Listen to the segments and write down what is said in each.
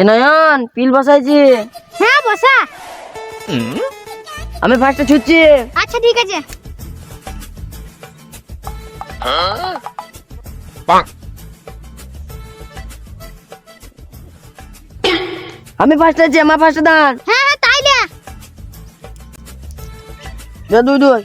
এ নয়ন পিল বসাইছি। হ্যাঁ বসা। আমি ফার্স্টে ছুটছি। আচ্ছা ঠিক আছে। আমি ফার্স্টে আছি আমার ফার্স্টে দাঁড় হ্যাঁ হ্যাঁ তাইলে দুই দুই।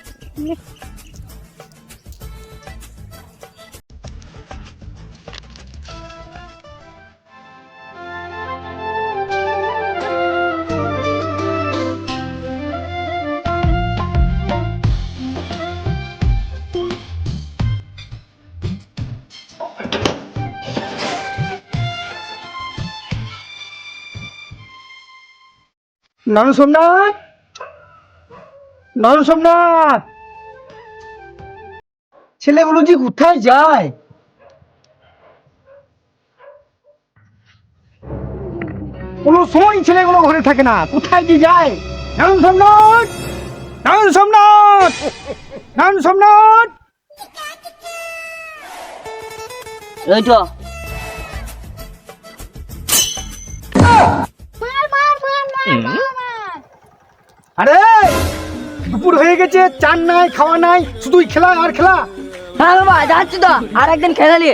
নরম সোমনাথ! নরম সোমনাথ! ছেলেগুলো যে কোথায় যায়? কোনো সময় ছেলেগুলো ঘরে থাকে না। কোথায় যে যায়? নরম সোমনাথ! নরম সোমনাথ! নরম সোমনাথ! এই দুপুর হয়ে গেছে চান নাই খাওয়া নাই শুধুই খেলা আর খেলা। হ্যাঁ বাবা যাচ্ছি তো আর একদিন খেলালি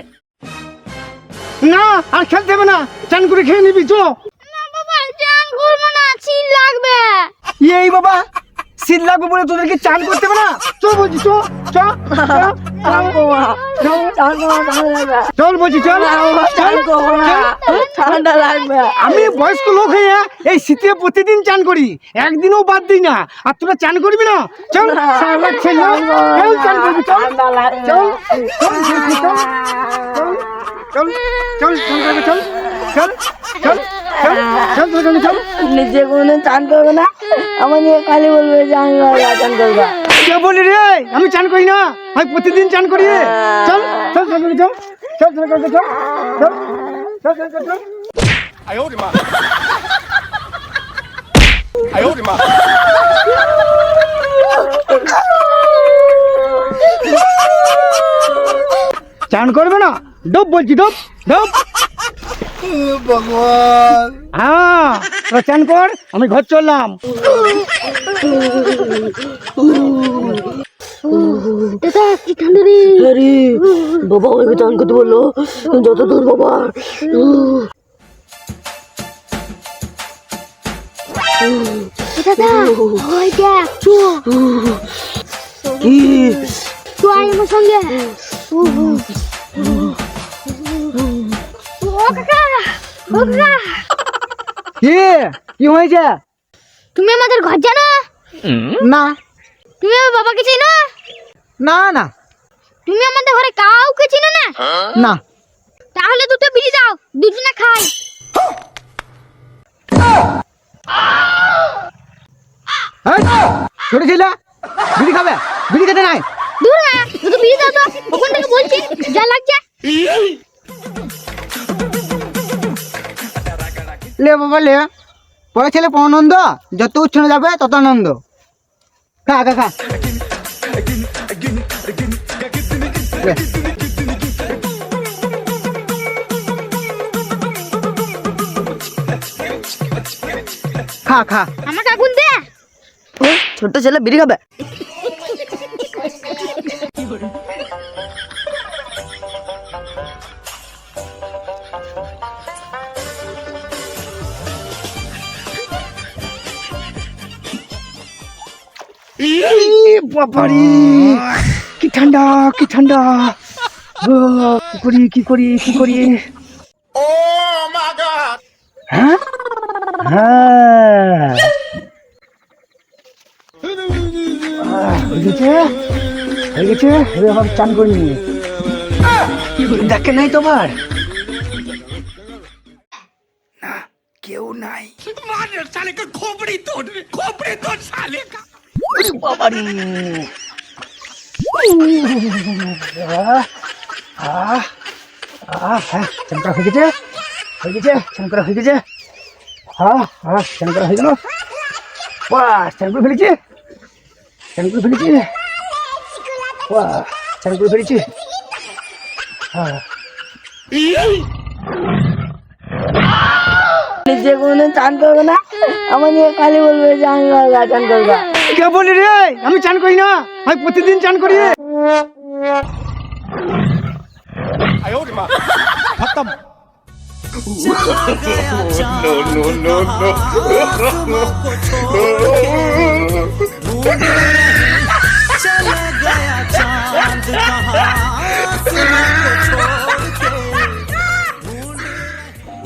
না। আর খেলতে হবে না চান করে খেয়ে নিবি চো না বাবা চান করব না ছিল লাগবে। এই বাবা শীত লাগবে বলে তোদেরকে চান করতে হবে না। চল বলছি চো চ চল। বলছি চল। চল, চল। ঠান্ডা লাগবে আমি বয়স্ক লোক হয়ে এই শীতে প্রতিদিন চান করি একদিনও বাদ দিই না আর তোরা চান করবি না চল সারা ছেলে চল চান করবি চল চল চল চল চল চল চল নিজে কোনোদিন চান করবে না আমার নিয়ে খালি বলবে যে আমি চান করব কে বলি রে আমি চান করি না আমি প্রতিদিন চান করি। চল চল চল চল চল চল চল চল চল চল চল চল চল চল 哎呦我的妈！哎呦我的妈！ চান করবে না ডোব বলছি ডোব ডোব ভগবান হ্যাঁ তোরা চান কর আমি ঘর চললাম দাদা কি ঠান্ডা রে? আরে বাবা আমাকে চান করতে বলল যত দূর বাবা। দাদা ওই দেখ চো কি? চো আয় আমার সঙ্গে। ও কাকা ও কাকা। কি? কি হয়েছে? তুমি আমাদের ঘর জানো? না। তুমি আমার বাবাকে চেনো? না না। তুমি আমাদের ঘরে কাউকে চেনো না? না। তাহলে দুটো বিড়ি দাও দুজনে খাই। ছোট ছেলে বিড়ি খাবে? বিড়ি খেতে নাই? দূর না দুটো বিড়ি দাও তো ওখান থেকে বলছি যা লাগছে। লে বাবা লে পরে ছেলে আনন্দ যত উচ্ছনে যাবে তত আনন্দ। খা খা খা। লে। খা খা। আমাকে আগুন দে। ছোট্ট ছেলে বিড়ি খাবে? বাবারি। কি ঠান্ডা কি ঠান্ডা। কি করি কি করি কি করি? হ্যাঁ? হ্যাঁ। চান দেখে নাই তোমার না কেউ নাই। মানে খোপড়ি তোর খোপড়ি তো হ্যাঁ হয়ে গেছে হয়ে গেছে চান করা হয়ে গেছে হ্যাঁ হ্যাঁ হয়ে গেল বাহ ফেলেছি চান করে ফেলেছি বাহ ফেলেছি হ্যাঁ কোনোদিন চান করবে না আমার নিয়ে খালি বলবে যে আমি চান করব কে বলি রে? আমি চান করি না। আমি প্রতিদিন চান করি। রে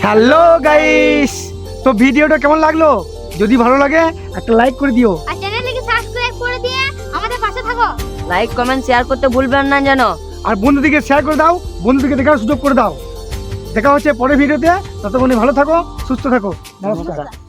হ্যালো গাইস তো ভিডিওটা কেমন লাগল? যদি ভালো লাগে একটা লাইক করে দিও। আর চ্যানেলটিকে সাবস্ক্রাইব করে দিয়ে আমাদের পাশে থাকো। লাইক কমেন্ট শেয়ার করতে ভুলবেন না যেন। আর বন্ধুদিকে শেয়ার করে দাও, বন্ধুদিকে দেখার সুযোগ করে দাও। দেখা হচ্ছে পরের ভিডিওতে ততক্ষণে ভালো থাকো, সুস্থ থাকো। নমস্কার।